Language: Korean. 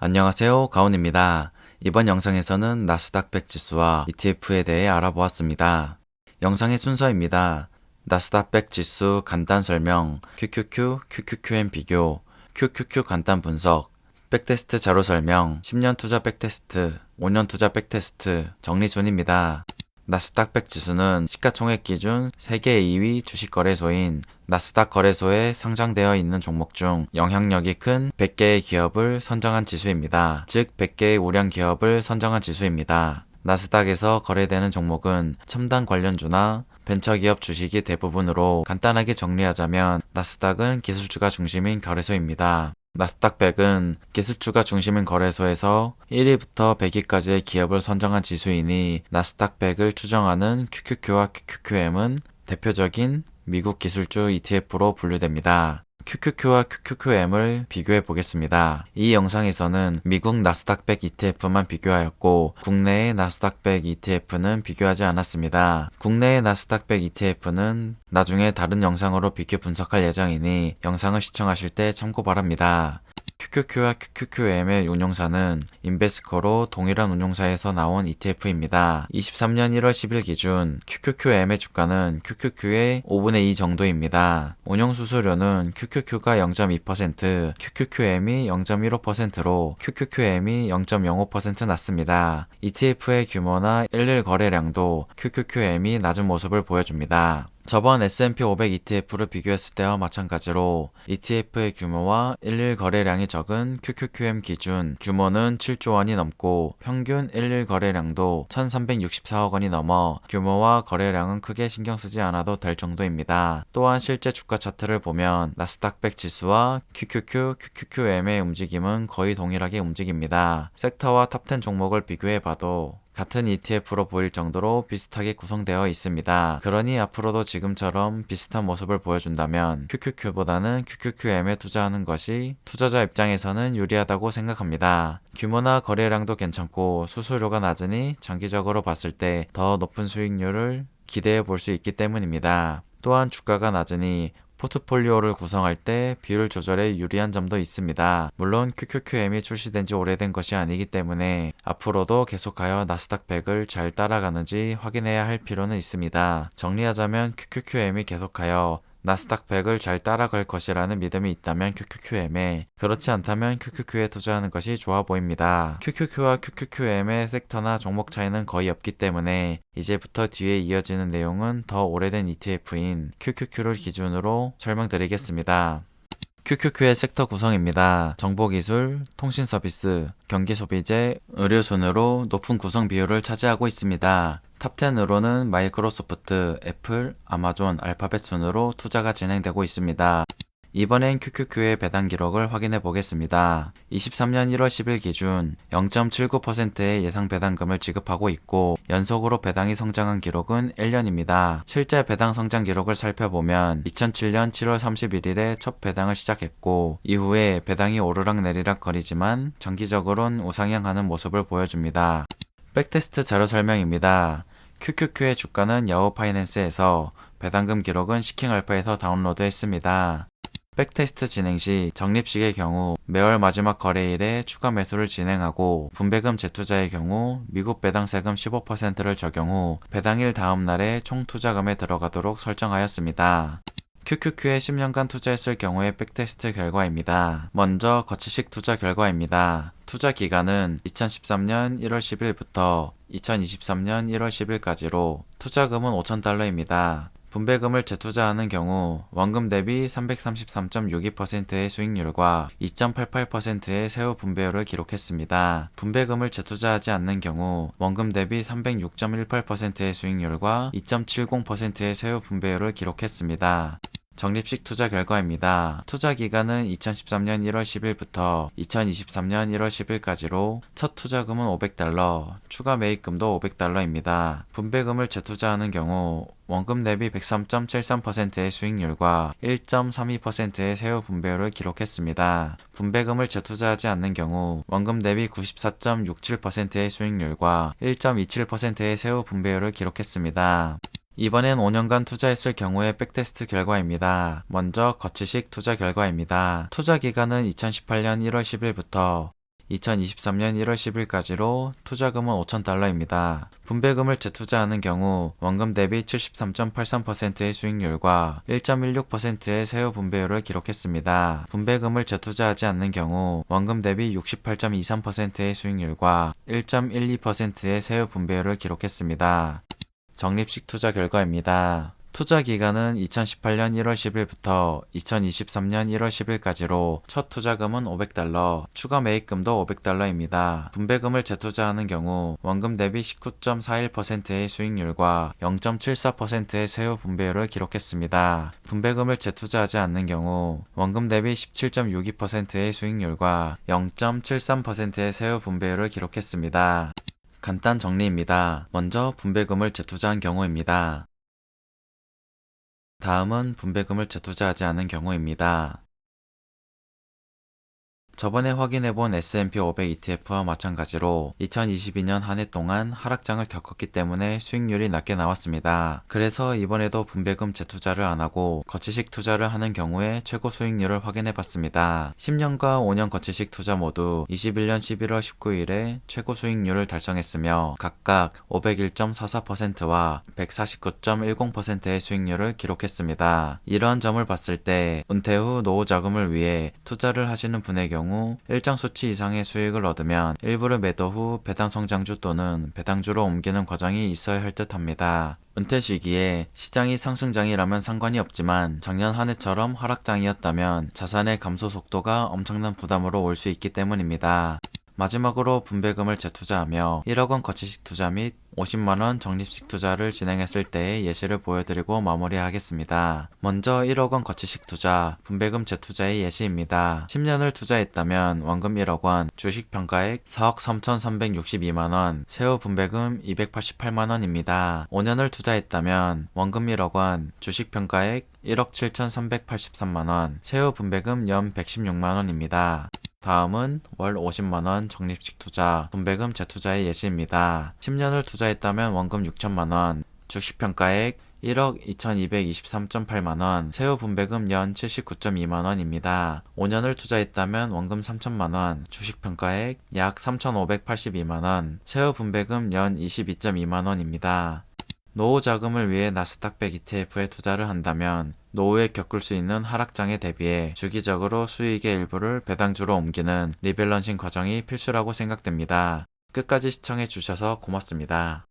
안녕하세요. 가온입니다. 이번 영상에서는 나스닥 100 지수와 ETF에 대해 알아보았습니다. 영상의 순서입니다. 나스닥 100 지수 간단 설명, QQQ, QQQM 비교, QQQ 간단 분석, 백테스트 자료 설명, 10년 투자 백테스트, 5년 투자 백테스트, 정리 순입니다. 나스닥 100 지수는 시가총액 기준 세계 2위 주식 거래소인 나스닥 거래소에 상장되어 있는 종목 중 영향력이 큰 100개의 기업을 선정한 지수입니다. 즉 100개의 우량 기업을 선정한 지수입니다. 나스닥에서 거래되는 종목은 첨단 관련주나 벤처기업 주식이 대부분으로 간단하게 정리하자면 나스닥은 기술주가 중심인 거래소입니다. 나스닥 100은 기술주가 중심인 거래소에서 1위부터 100위까지의 기업을 선정한 지수이니 나스닥 100을 추정하는 QQQ와 QQQM은 대표적인 미국 기술주 ETF로 분류됩니다. QQQ와 QQQM을 비교해 보겠습니다. 이 영상에서는 미국 나스닥 100 ETF만 비교하였고 국내의 나스닥 100 ETF는 비교하지 않았습니다. 국내의 나스닥 100 ETF는 나중에 다른 영상으로 비교 분석할 예정이니 영상을 시청하실 때 참고 바랍니다. QQQ와 QQQM의 운용사는 인베스코로 동일한 운용사에서 나온 ETF입니다. 23년 1월 10일 기준 QQQM의 주가는 QQQ의 5분의 2 정도입니다. 운용 수수료는 QQQ가 0.2%, QQQM이 0.15%로 QQQM이 0.05% 낮습니다. ETF의 규모나 일일 거래량도 QQQM이 낮은 모습을 보여줍니다. 저번 S&P 500 ETF를 비교했을 때와 마찬가지로 ETF의 규모와 일일 거래량이 적은 QQQM 기준 규모는 7조 원이 넘고 평균 일일 거래량도 1364억 원이 넘어 규모와 거래량은 크게 신경 쓰지 않아도 될 정도입니다. 또한 실제 주가 차트를 보면 나스닥 100 지수와 QQQ, QQQM의 움직임은 거의 동일하게 움직입니다. 섹터와 탑10 종목을 비교해 봐도 같은 ETF로 보일 정도로 비슷하게 구성되어 있습니다. 그러니 앞으로도 지금처럼 비슷한 모습을 보여준다면 QQQ보다는 QQQM에 투자하는 것이 투자자 입장에서는 유리하다고 생각합니다. 규모나 거래량도 괜찮고 수수료가 낮으니 장기적으로 봤을 때 더 높은 수익률을 기대해 볼 수 있기 때문입니다. 또한 주가가 낮으니 포트폴리오를 구성할 때 비율 조절에 유리한 점도 있습니다. 물론 QQQM이 출시된 지 오래된 것이 아니기 때문에 앞으로도 계속하여 나스닥 100을 잘 따라가는지 확인해야 할 필요는 있습니다. 정리하자면 QQQM이 계속하여 나스닥 100을 잘 따라갈 것이라는 믿음이 있다면 QQQM에 그렇지 않다면 QQQ에 투자하는 것이 좋아 보입니다. QQQ와 QQQM의 섹터나 종목 차이는 거의 없기 때문에 이제부터 뒤에 이어지는 내용은 더 오래된 ETF인 QQQ를 기준으로 설명드리겠습니다. QQQ의 섹터 구성입니다. 정보기술, 통신서비스, 경기소비재, 의료 순으로 높은 구성 비율을 차지하고 있습니다. 탑10으로는 마이크로소프트, 애플, 아마존, 알파벳 순으로 투자가 진행되고 있습니다. 이번엔 QQQ의 배당 기록을 확인해 보겠습니다. 23년 1월 10일 기준 0.79%의 예상 배당금을 지급하고 있고 연속으로 배당이 성장한 기록은 1년입니다. 실제 배당 성장 기록을 살펴보면 2007년 7월 31일에 첫 배당을 시작했고 이후에 배당이 오르락 내리락 거리지만 정기적으로는 우상향하는 모습을 보여줍니다. 백테스트 자료 설명입니다. QQQ의 주가는 야후 파이낸스에서 배당금 기록은 시킹알파에서 다운로드 했습니다. 백테스트 진행 시 적립식의 경우 매월 마지막 거래일에 추가 매수를 진행하고 분배금 재투자의 경우 미국 배당 세금 15%를 적용 후 배당일 다음 날에 총 투자금에 들어가도록 설정하였습니다. QQQ에 10년간 투자했을 경우의 백테스트 결과입니다. 먼저 거치식 투자 결과입니다. 투자 기간은 2013년 1월 10일부터 2023년 1월 10일까지로 투자금은 5,000달러입니다. 분배금을 재투자하는 경우 원금 대비 333.62%의 수익률과 2.88%의 세후 분배율을 기록했습니다. 분배금을 재투자하지 않는 경우 원금 대비 306.18%의 수익률과 2.70%의 세후 분배율을 기록했습니다. 적립식 투자 결과입니다. 투자 기간은 2013년 1월 10일부터 2023년 1월 10일까지로 첫 투자금은 500달러, 추가 매입금도 500달러입니다. 분배금을 재투자하는 경우 원금 대비 103.73%의 수익률과 1.32%의 세후 분배율을 기록했습니다. 분배금을 재투자하지 않는 경우 원금 대비 94.67%의 수익률과 1.27%의 세후 분배율을 기록했습니다. 이번엔 5년간 투자했을 경우의 백테스트 결과입니다. 먼저 거치식 투자 결과입니다. 투자 기간은 2018년 1월 10일부터 2023년 1월 10일까지로 투자금은 5,000달러입니다. 분배금을 재투자하는 경우 원금 대비 73.83%의 수익률과 1.16%의 세후 분배율을 기록했습니다. 분배금을 재투자하지 않는 경우 원금 대비 68.23%의 수익률과 1.12%의 세후 분배율을 기록했습니다. 적립식 투자 결과입니다. 투자 기간은 2018년 1월 10일부터 2023년 1월 10일까지로 첫 투자금은 500달러, 추가 매입금도 500달러입니다. 분배금을 재투자하는 경우 원금 대비 19.41%의 수익률과 0.74%의 세후 분배율을 기록했습니다. 분배금을 재투자하지 않는 경우 원금 대비 17.62%의 수익률과 0.73%의 세후 분배율을 기록했습니다. 간단 정리입니다. 먼저 분배금을 재투자한 경우입니다. 다음은 분배금을 재투자하지 않은 경우입니다. 저번에 확인해본 S&P 500 ETF와 마찬가지로 2022년 한 해 동안 하락장을 겪었기 때문에 수익률이 낮게 나왔습니다. 그래서 이번에도 분배금 재투자를 안하고 거치식 투자를 하는 경우에 최고 수익률을 확인해봤습니다. 10년과 5년 거치식 투자 모두 21년 11월 19일에 최고 수익률을 달성했으며 각각 501.44%와 149.10%의 수익률을 기록했습니다. 이러한 점을 봤을 때 은퇴 후 노후 자금을 위해 투자를 하시는 분의 경우 경우 일정 수치 이상의 수익을 얻으면 일부를 매도 후 배당 성장주 또는 배당주로 옮기는 과정이 있어야 할 듯 합니다. 은퇴 시기에 시장이 상승장이라면 상관이 없지만 작년 한 해처럼 하락장이었다면 자산의 감소 속도가 엄청난 부담으로 올 수 있기 때문입니다. 마지막으로 분배금을 재투자하며 1억 원 거치식 투자 및 50만원 적립식 투자를 진행했을 때의 예시를 보여드리고 마무리하겠습니다. 먼저 1억원 거치식 투자, 분배금 재투자의 예시입니다. 10년을 투자했다면 원금 1억원, 주식 평가액 4억 3,362만원, 세후 분배금 288만원입니다. 5년을 투자했다면 원금 1억원, 주식 평가액 1억 7,383만원, 세후 분배금 연 116만원입니다. 다음은 월 50만원 적립식 투자, 분배금 재투자의 예시입니다. 10년을 투자했다면 원금 6천만원, 주식평가액 1억 2223.8만원, 세후 분배금 연 79.2만원입니다. 5년을 투자했다면 원금 3천만원, 주식평가액 약 3,582만원, 세후 분배금 연 22.2만원입니다. 노후 자금을 위해 나스닥 100 ETF에 투자를 한다면 노후에 겪을 수 있는 하락장에 대비해 주기적으로 수익의 일부를 배당주로 옮기는 리밸런싱 과정이 필수라고 생각됩니다. 끝까지 시청해 주셔서 고맙습니다.